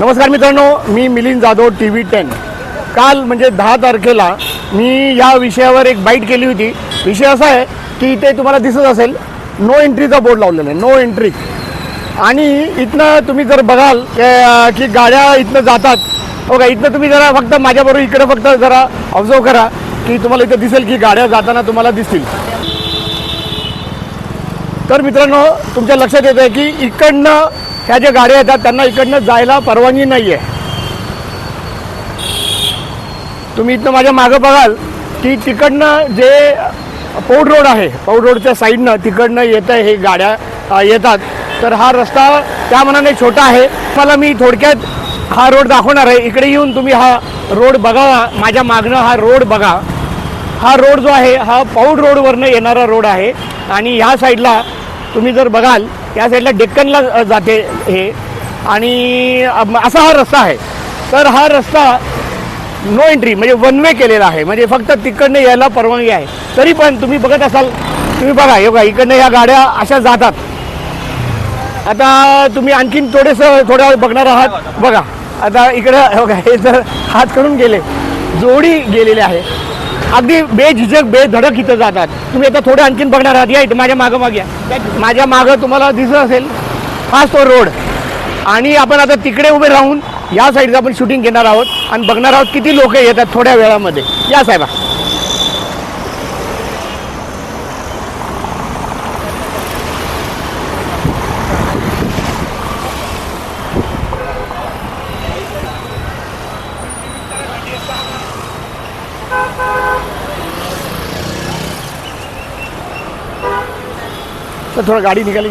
नमस्कार मित्रांनो मी Milind Jadhav T V ten. काल म्हणजे दहा तारखेला मी या विषयावर एक बाईट केली होती. विषय असा आहे की इथे तुम्हाला दिसत असेल नो एंट्रीचा बोर्ड लावलेला आहे नो एंट्री आणि इथनं तुम्ही जर बघाल की गाड्या इथनं जातात. हो का इथनं तुम्ही जरा फक्त माझ्याबरोबर इकडे फक्त जरा ऑब्झर्व करा की तुम्हाला इथं दिसेल की गाड्या जाताना तुम्हाला दिसतील. तर मित्रांनो तुमच्या लक्षात येतं आहे की इकडनं ह्या ज्या गाड्या येतात त्यांना इकडनं जायला परवानगी नाही आहे तुम्ही इथनं माझ्या मागं बघाल की तिकडनं जे पौड रोड आहे पौड रोडच्या साईडनं तिकडनं येत आहे हे गाड्या येतात. तर हा रस्ता त्या मनाने छोटा आहे. मला मी थोडक्यात हा रोड दाखवणार आहे. इकडे येऊन तुम्ही हा रोड बघा माझ्या मागनं हा रोड बघा. हा रोड जो आहे हा पौड रोडवरनं येणारा रोड आहे. आणि ह्या साईडला तुम्ही जर बघाल या साईडला डेक्कनला जाते हे. आणि असा हा रस्ता आहे. तर हा रस्ता नो एंट्री म्हणजे वन वे केलेला आहे. म्हणजे फक्त तिकडनं यायला परवानगी आहे. तरी पण तुम्ही बघत असाल तुम्ही बघा हे बघा इकडनं ह्या गाड्या अशा जातात. आता तुम्ही आणखीन थोडेसं थोड्या वेळ बघणार आहात. बघा आता इकडं बघा हे जर हात करून गेले जोडी गेलेले आहे. अगदी बेझिझक बेधडक इथं जातात. तुम्ही आता थोडं आणखीन बघणार आहात. या इथं माझ्या मागं मागे. या. माझ्या मागं तुम्हाला दिसत असेल हाच तो रोड. आणि आपण आता तिकडे उभे राहून या साईडचं आपण शूटिंग घेणार आहोत. आणि बघणार आहोत किती लोक येतात थोड्या वेळामध्ये. या साहेबा तर थोडं गाडी निघाली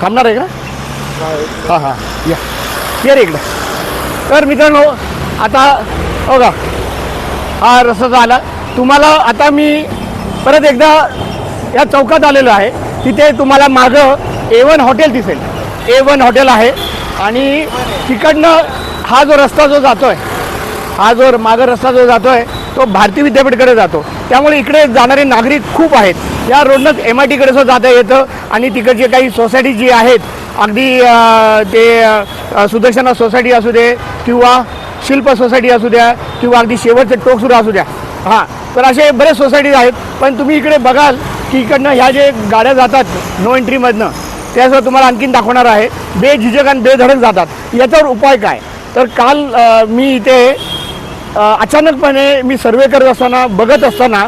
थांबणार आहे का? हां हां. या. ये रे इकडं. तर मित्रांनो आता हो का हा रस्ता झाला. तुम्हाला आता मी परत एकदा या चौकात आलेलो आहे. तिथे तुम्हाला मागं ए वन हॉटेल दिसेल. ए वन हॉटेल आहे. आणि तिकडनं हा जो रस्ता जो जातो आहे हा जो मागं रस्ता जो जातो आहे तो भारती विद्यापीठकडे जातो. त्यामुळे इकडे जाणारे नागरिक खूप आहेत. या रोडनंच एम आय टीकडे सुद्धा जाता येतं आणि तिकडचे काही सोसायटी जी आहेत अगदी ते सुदर्शना सोसायटी असू दे किंवा शिल्प सोसायटी असू द्या किंवा अगदी शेवटचे टोकसुद्धा असू द्या. हां तर असे बरेच सोसायटीज आहेत. पण तुम्ही इकडे बघाल की इकडनं ह्या जे गाड्या जातात नो एंट्रीमधनं त्यासुद्धा तुम्हाला आणखीन दाखवणार आहे. बेझिजक आणि बेधडक जातात. याच्यावर उपाय काय? तर काल मी इथे अचानकपणे मी सर्वे करत असताना बघत असताना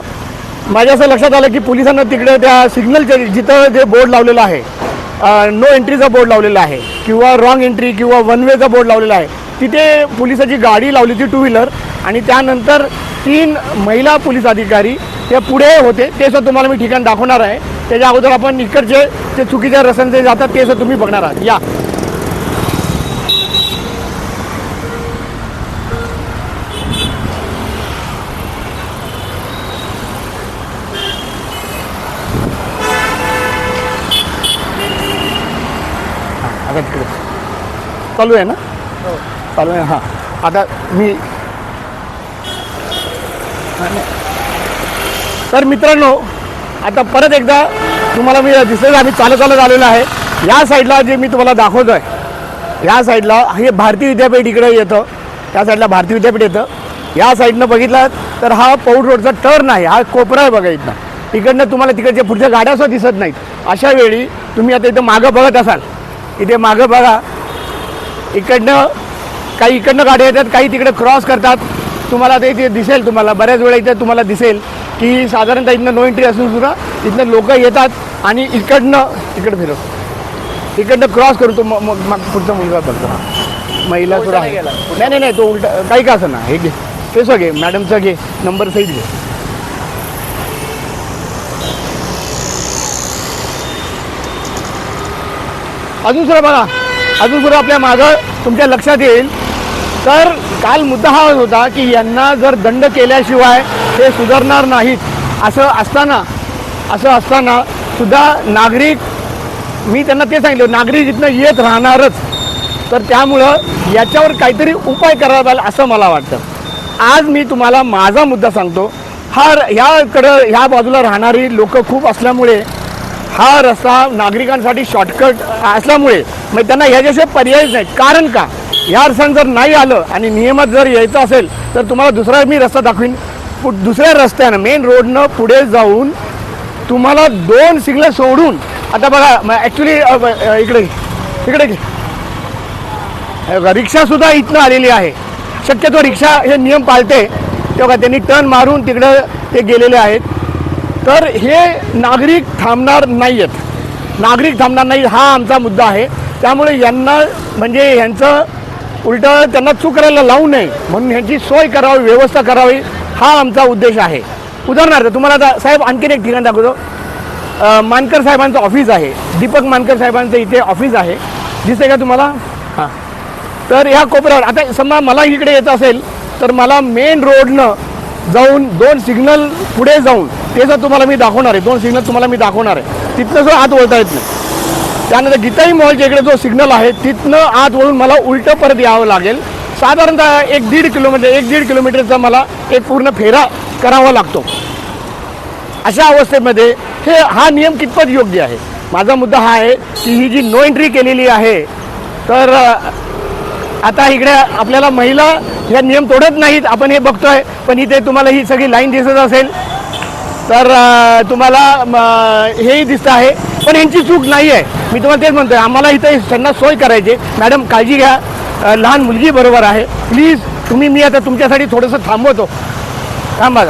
माझ्या असं लक्षात आलं की पोलिसांना तिकडे त्या सिग्नलच्या जिथं जे बोर्ड लावलेलं आहे नो एंट्रीचा बोर्ड लावलेला आहे किंवा रॉंग एंट्री किंवा वन वेचा बोर्ड लावलेला आहे तिथे पोलिसाची गाडी लावली होती टू व्हीलर आणि त्यानंतर तीन महिला पोलीस अधिकारी ते पुढे होते ते सुद्धा तुम्हाला मी ठिकाण दाखवणार आहे. त्याच्या अगोदर आपण इकडचे जे चुकीच्या रस्त्यांचे जे जातात ते सुद्धा तुम्ही बघणार आहात. या आता तिकडे चालू आहे ना? चालू आहे हां. आता मी तर मित्रांनो आता परत एकदा तुम्हाला मी दिसेल आम्ही चालत चालत आलेलो आहे. या साईडला जे मी तुम्हाला दाखवतो आहे या साईडला हे भारती विद्यापीठ इकडे येतं. त्या साईडला भारती विद्यापीठ येतं. या साईडनं बघितलं तर हा पौड रोडचा टर्न आहे. हा कोपरा आहे बघा इथनं. इकडनं तुम्हाला तिकडच्या पुढच्या गाड्या सुद्धा दिसत नाहीत. अशा वेळी तुम्ही आता इथं मागं बघत असाल. इथे मागं बघा. इकडनं काही इकडनं गाड्या येतात काही तिकडे क्रॉस करतात. तुम्हाला ते इथे दिसेल तुम्हाला. बऱ्याच वेळा इथे तुम्हाला दिसेल की साधारणतः इथनं नो एंट्री असून सुद्धा इथनं लोक येतात आणि इकडनं इकडं फिरव. इकडनं क्रॉस करून तो मग पुढचा मुलगा बघतो. हा. महिला सुद्धा आहे. नाही नाही नाही तो उलटा काही का असं ना. हे घे. ते सगळं. घे मॅडमचं घे. नंबर सहित घे. अजून सुद्धा बघा. अजून सुद्धा आपल्या माझं तुमच्या लक्षात येईल. तर काल मुद्दा हा होता की यांना जर दंड केल्याशिवाय ते सुधारणार नाहीत असं असताना असं असताना सुद्धा नागरिक मी त्यांना ते सांगितलं नागरिक इथनं येत राहणारच. तर त्यामुळं याच्यावर काहीतरी उपाय करावा लागेल असं मला वाटतं. आज मी तुम्हाला माझा मुद्दा सांगतो. हा ह्याकडं ह्या बाजूला राहणारी लोकं खूप असल्यामुळे हा रस्ता नागरिकांसाठी शॉर्टकट असल्यामुळे मग त्यांना ह्याच्याशिवाय पर्यायच नाही. कारण का? ह्या रस्त्यानं जर नाही आलं आणि नियमात जर यायचं असेल तर तुम्हाला दुसरा मी रस्ता दाखवीन. पु- दुसऱ्या रस्त्यानं मेन रोडनं पुढे जाऊन तुम्हाला दोन सिग्नल सोडून आता बघा ॲक्च्युली इकडे इकडे घे. बघा, रिक्षासुद्धा इथनं आलेली आहे. शक्यतो रिक्षा हे नियम पाळते. तेव्हा त्यांनी टर्न मारून तिकडं ते गेलेले आहेत. तर हे नागरिक थांबणार नाही आहेत नागरिक थांबणार नाही हा आमचा मुद्दा आहे. त्यामुळे यांना म्हणजे यांचं उलटं त्यांना चूक करायला लावू नये म्हणून ह्यांची सोय करावी व्यवस्था करावी हा आमचा उद्देश आहे. उदाहरणार्थ तुम्हाला साहेब आणखीन एक ठिकाण दाखवतो. मानकर साहेबांचं ऑफिस आहे. दीपक मानकर साहेबांचं इथे ऑफिस आहे. दिसते का तुम्हाला? हां. तर ह्या कोपऱ्यावर आता समजा मला इकडे येत असेल तर मला मेन रोडनं जाऊन दोन सिग्नल पुढे जाऊन ते जर तुम्हाला मी दाखवणार आहे दोन सिग्नल तुम्हाला मी दाखवणार आहे तिथनं जर आत वळता येत नाही. त्यानंतर गीताई मॉलच्या इकडे जो सिग्नल आहे तिथनं आत वळून मला उलटं परत यावं लागेल. साधारणतः एक दीड किलोमीटर एक दीड किलोमीटरचा मला एक पूर्ण फेरा करावा लागतो. अशा अवस्थेमध्ये हे हा नियम कितपत योग्य आहे? माझा मुद्दा हा आहे की ही जी नो एंट्री केलेली आहे तर आता इकडे आपल्याला महिला ह्या नियम तोडत नाहीत आपण हे बघतोय पण इथे तुम्हाला ही सगळी लाईन दिसत असेल. तर तुम्हाला हेही दिसतं आहे. पण यांची चूक नाही आहे. मी तुम्हाला तेच म्हणतोय आम्हाला इथे त्यांना सोय करायची मॅडम काळजी घ्या. लहान मुलगी बरोबर आहे. प्लीज तुम्ही मी आता तुमच्यासाठी थोडंसं थांबवतो. थांबा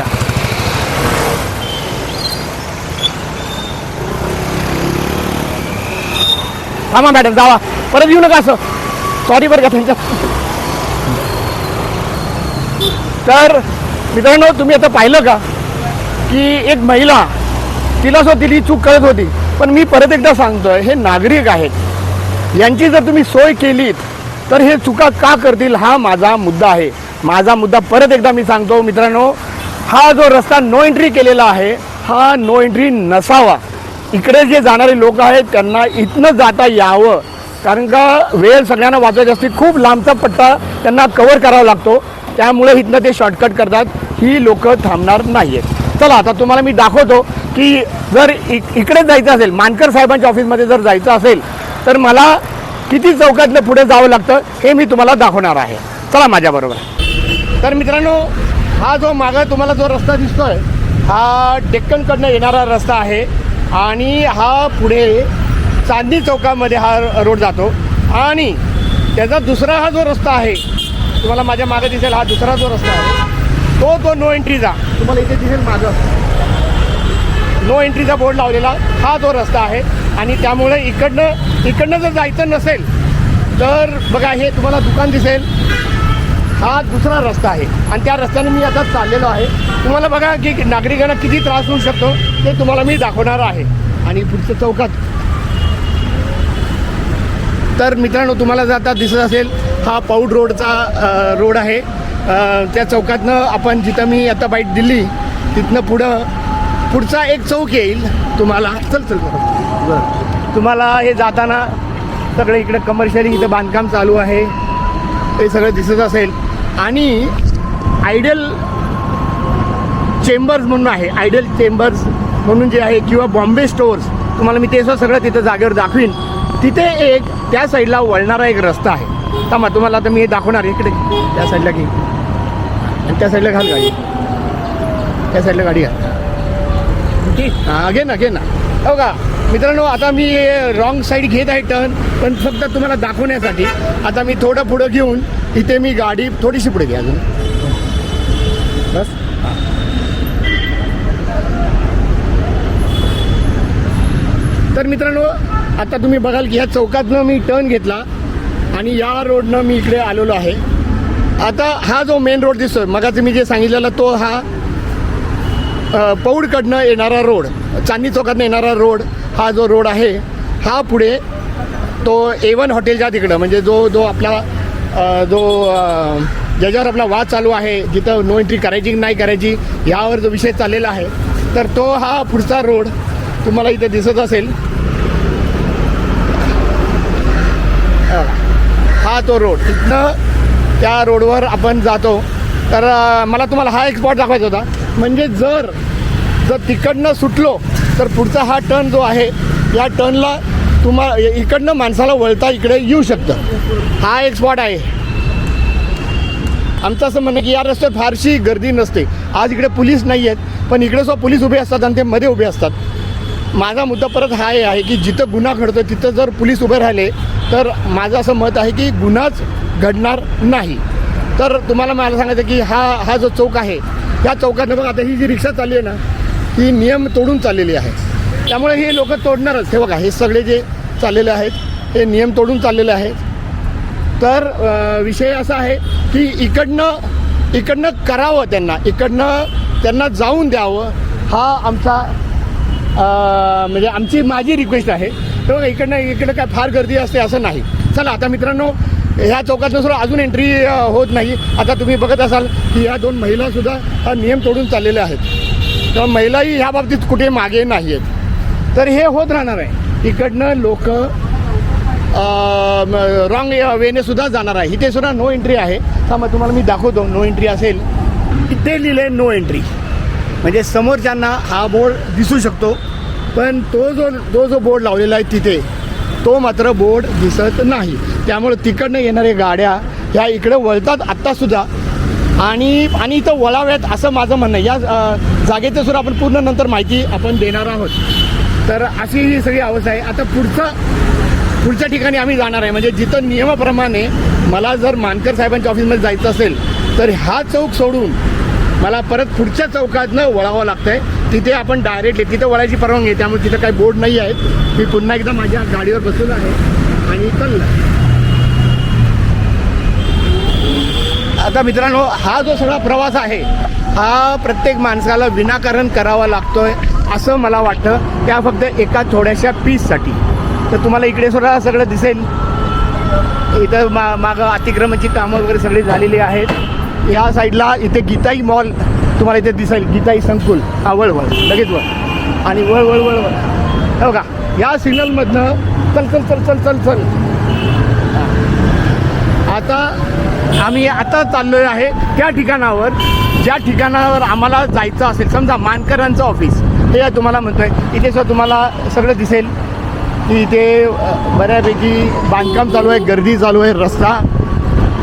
थांबा मॅडम जावा. परत येऊ नका असं. सॉरी बरं का त्यांच्या तर मित्रांनो तुम्ही आता पाहिलं का? की एक महिला तिला सो तिची चूक करत होती. पण मी परत एकदा सांगतोय हे नागरिक आहेत. यांची जर तुम्ही सोय केलीत तर हे चुका का करतील हा माझा मुद्दा आहे. माझा मुद्दा परत एकदा मी सांगतो मित्रांनो हा जो रस्ता नो एंट्री केलेला आहे हा नो एंट्री नसावा. इकडे जे जाणारे लोक आहेत त्यांना इथनं जाता यावं. कारण का वेळ सगळ्यांना वाचायची असते खूप लांबचा पट्टा त्यांना कवर करावा लागतो. त्यामुळे इथनं ते शॉर्टकट करतात. ही लोक थांबणार नाही आहेत चला आता तुम्हाला मी दाखवतो की जर इक इकडे जायचं असेल मानकर साहेबांच्या ऑफिसमध्ये जर जायचं असेल तर मला किती चौकातलं पुढे जावं लागतं हे मी तुम्हाला दाखवणार आहे. चला माझ्याबरोबर तर मित्रांनो हा जो मागं तुम्हाला जो रस्ता दिसतोय हा डेक्कनकडनं येणारा रस्ता आहे आणि हा पुढे चांदणी चौकामध्ये हा रोड जातो. आणि त्याचा दुसरा हा जो रस्ता आहे तुम्हाला माझ्या मागे दिसेल हा दुसरा जो रस्ता आहे. तो तो नो एंट्रीचा तुम्हाला इथे दिसेल मागं नो एंट्रीचा बोर्ड लावलेला. हा जो रस्ता आहे आणि त्यामुळे इकडनं इकडनं जर जायचं नसेल तर बघा हे तुम्हाला दुकान दिसेल. हा दुसरा रस्ता आहे आणि त्या रस्त्याने मी आता चाललेलो आहे. तुम्हाला बघा की नागरिकांना किती त्रास होऊ शकतो ते तुम्हाला मी दाखवणार आहे. आणि पुढच्या चौकात. तर मित्रांनो तुम्हाला जर आता दिसत असेल हा पौड रोडचा रोड आहे. त्या चौकातनं आपण जिथं मी आता बाईट दिली तिथनं पुढं पुढचा एक चौक येईल तुम्हाला. चल चल बरं. तुम्हाला हे जाताना सगळं इकडे कमर्शियली इथं बांधकाम चालू आहे. ते सगळं दिसत असेल. आणि आयडियल चेंबर्स म्हणून आहे. आयडियल चेंबर्स म्हणून जे आहे किंवा बॉम्बे स्टोअर्स तुम्हाला मी ते सगळं तिथं जागेवर दाखवीन. तिथे एक त्या साईडला वळणारा एक रस्ता आहे. थांबा तुम्हाला आता मी हे दाखवणार इकडे त्या साईडला घे. आणि त्या साईडला घाल गाडी. त्या साईडला गाडी घाल. ठीक हां घे ना घे ना. हो का? मित्रांनो आता मी रॉंग साईड घेत आहे टर्न पण फक्त तुम्हाला दाखवण्यासाठी आता मी थोडं पुढं घेऊन इथे मी गाडी थोडीशी पुढे घ्या अजून. बस. तर मित्रांनो आता तुम्ही बघाल की ह्या चौकातनं मी टर्न घेतला आणि या रोडनं मी इकडे आलेलो आहे. आता हा जो मेन रोड दिसतोय मगाचं मी जे सांगितलेला तो हा पौडकडनं येणारा रोड चांदणी चौकातनं येणारा रोड हा जो रोड आहे हा पुढे तो ए वन हॉटेलच्या तिकडं म्हणजे जो जो आपला जो ज्याच्यावर आपला वाद चालू आहे जिथं नो एंट्री करायची की नाही करायची यावर जो विषय चाललेला आहे तर तो हा पुढचा रोड तुम्हाला इथे दिसत असेल. हा तो रोड तिथनं त्या रोडवर आपण जातो. तर मला तुम्हाला हा एक स्पॉट दाखवायचा होता. म्हणजे जर जर तिकडनं सुटलो तर पुढचा हा टर्न जो आहे या टर्नला तुम्हा इकडनं माणसाला वळता इकडे येऊ शकतं. हा एक स्पॉट आहे. आमचं असं म्हणणं की या रस्त्यात फारशी गर्दी नसते. आज इकडे पोलीस नाही आहेत पण इकडे सुद्धा पोलीस उभे असतात आणि ते मध्ये उभे असतात. माझा मुद्दा परत हा आहे की जिथं गुन्हा घडतो तिथं जर पोलीस उभे राहिले तर माझं असं मत आहे की गुन्हाच घडणार नाही. तर तुम्हाला मला सांगायचं की हा हा जो चौक आहे या चौकातनं बघा आता ही जी रिक्षा चालली आहे ना ही नियम तोडून चाललेली आहे. त्यामुळे हे लोक तोडणारच. हे बघा हे सगळे जे चाललेले आहेत हे नियम तोडून चाललेले आहेत. तर विषय असा आहे की इकडनं इकडनं करावं त्यांना. इकडनं त्यांना जाऊन द्यावं. हा आमचा म्हणजे आमची माझी रिक्वेस्ट आहे. तर इकडनं इकडं काय फार गर्दी असते असं नाही. चला आता मित्रांनो ह्या चौकातनं सुद्धा अजून एंट्री होत नाही. आता तुम्ही बघत असाल की ह्या दोन महिलासुद्धा हा नियम तोडून चाललेल्या आहेत. तर महिलाही ह्या बाबतीत कुठे मागे नाही आहेत. तर हे होत राहणार आहे. इकडनं लोक रॉंग वेने सुद्धा जाणार आहे. इथे सुद्धा नो एंट्री आहे. तर मग तुम्हाला मी दाखवतो. नो एंट्री असेल. इथे लिहिले नो एंट्री म्हणजे समोरच्यांना हा बोर्ड दिसू शकतो. पण तो जो तो जो बोर्ड लावलेला आहे तिथे तो मात्र बोर्ड दिसत नाही. त्यामुळे तिकडनं येणाऱ्या गाड्या ह्या इकडे वळतात आत्तासुद्धा आणि आणि इथं वळाव्यात असं माझं म्हणणं आहे. या जागेचं सुद्धा आपण पूर्ण नंतर माहिती आपण देणार आहोत. तर अशी ही सगळी अवस्था आहे. आता पुढचं पुढच्या ठिकाणी आम्ही जाणार आहे. म्हणजे जिथं नियमाप्रमाणे मला जर मानकर साहेबांच्या ऑफिसमध्ये जायचं असेल तर हा चौक सोडून मला परत पुढच्या चौकातनं वळावं लागतं आहे तिथे आपण डायरेक्टली तिथं वळायची परवानगी आहे त्यामुळे तिथं काही बोर्ड नाही आहेत. मी पुन्हा एकदा माझ्या गाडीवर बसलेलो आहे आणि चाललं आता मित्रांनो हा जो सगळा प्रवास आहे हा प्रत्येक माणसाला विनाकारण करावा लागतोय असं मला वाटतं. त्या फक्त एका थोड्याशा पीससाठी. तर तुम्हाला इकडे सुद्धा सगळं दिसेल. इथं मा मागं अतिक्रमणची कामं वगैरे सगळी झालेली आहेत. या साईडला इथे गीताई मॉल तुम्हाला इथे दिसेल. गीताई संकुल. हा वळ लगेच वळ. आणि वळ वळ वळ वळ. हो का या सिग्नलमधनं चल चल चल चल चल चल. आता आम्ही आता चाललोय आहे त्या ठिकाणावर. ज्या ठिकाणावर आम्हाला जायचं असेल समजा मानकरांचं ऑफिस हे तुम्हाला म्हणतोय. इथे सुद्धा तुम्हाला सगळं दिसेल. की इथे बऱ्यापैकी बांधकाम चालू आहे गर्दी चालू आहे रस्ता.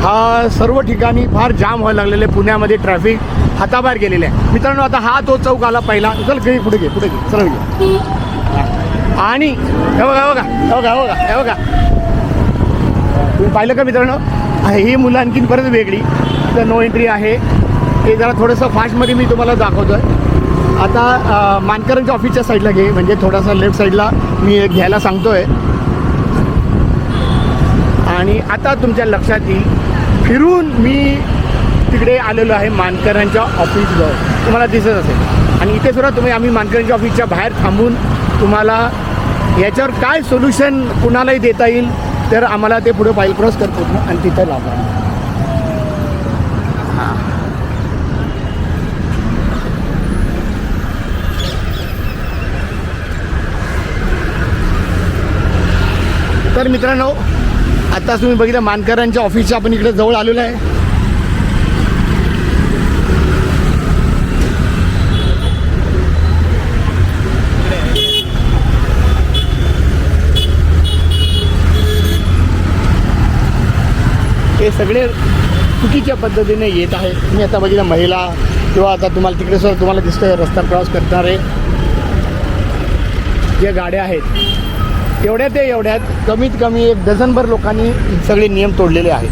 हा सर्व ठिकाणी फार जाम व्हायला लागलेले आहे. पुण्यामध्ये ट्रॅफिक हाताबाहेर गेलेले आहे. मित्रांनो आता हा तो चौक आला पहिला. चल घे पुढे घे पुढे घे. चल घे. आणि हे बघा बघा हे बघा बघा हे बघा. तुम्ही पाहिलं का मित्रांनो? ही मुलं आणखीन परत वेगळी. तर नो एंट्री आहे. ते जरा थोडंसं फास्टमध्ये मी तुम्हाला दाखवतो आहे आता मानकरांच्या ऑफिसच्या साईडला घे. म्हणजे थोडासा लेफ्ट साईडला मी घ्यायला सांगतो आहे आणि आता तुमच्या लक्षात येईल फिरून मी तिकडे आलेलो आहे मानकरांच्या ऑफिसजवळ. तुम्हाला दिसत असेल. आणि इथे सुद्धा तुम्ही आम्ही मानकरांच्या ऑफिसच्या बाहेर थांबून तुम्हाला याच्यावर काय सोल्युशन कुणालाही देता येईल तर आम्हाला ते पुढे फाईल क्रॉस करतो आणि तिथं लावा. हां. तर मित्रांनो आता तुम्ही बघितलं मानकरांच्या ऑफिसच्या आपण इकडे जवळ आलेलो आहे. हे सगळे चुकीच्या पद्धतीने येत आहे. तुम्ही आता बघितलं महिला किंवा आता तुम्हाला तिकडे सुद्धा तुम्हाला दिसतंय रस्ता क्रॉस करणारे ज्या गाड्या आहेत एवढ्या ते एवढ्यात कमीत कमी एक डझनभर लोकांनी सगळे नियम तोडलेले आहेत.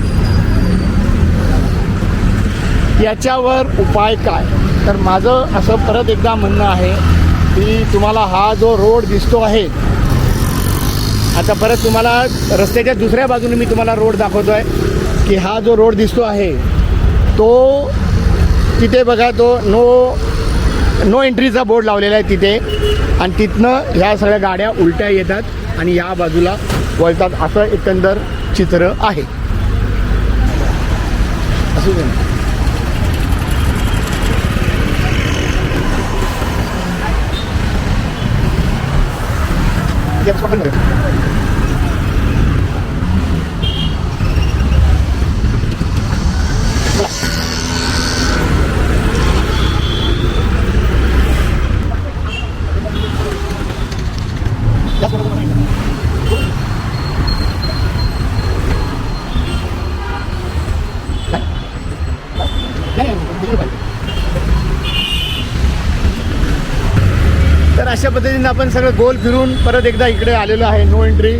याच्यावर उपाय काय? तर माझं असं परत एकदा म्हणणं आहे की तुम्हाला हा जो रोड दिसतो आहे आता परत तुम्हाला रस्त्याच्या दुसऱ्या बाजूने मी तुम्हाला रोड दाखवतो आहे की हा जो रोड दिसतो आहे तो तिथे बघा तो नो नो एंट्रीचा बोर्ड लावलेला आहे तिथे. आणि तिथनं ह्या सगळ्या गाड्या उलट्या येतात. आणि या बाजूला वळतात असं एकंदर चित्र आहे असू दे ना. एक second. जास्त नको. तर अशा पद्धतीने आपण सगळं गोल फिरून परत एकदा इकडे आलेलो आहे नो एंट्री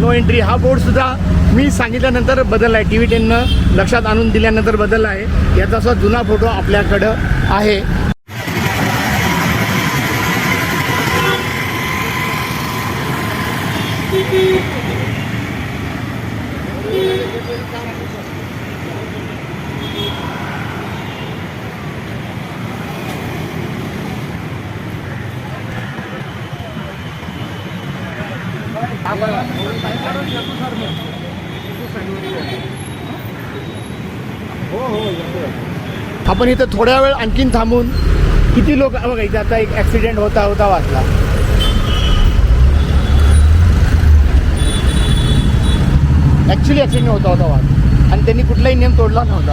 नो एंट्री हा बोर्ड सुद्धा मी सांगितल्यानंतर बदलला आहे. टी व्ही टेननं लक्षात आणून दिल्यानंतर बदलला आहे. याचा सुद्धा जुना फोटो आपल्याकडं आहे. हो, हो, आपण इथं थोड्या वेळ आणखीन थांबून किती लोक बघा इथे आता एक ॲक्सिडेंट होता होता वाचला ॲक्च्युली ॲक्सिडेंट होता होता वाच आणि त्यांनी कुठलाही नियम तोडला नव्हता.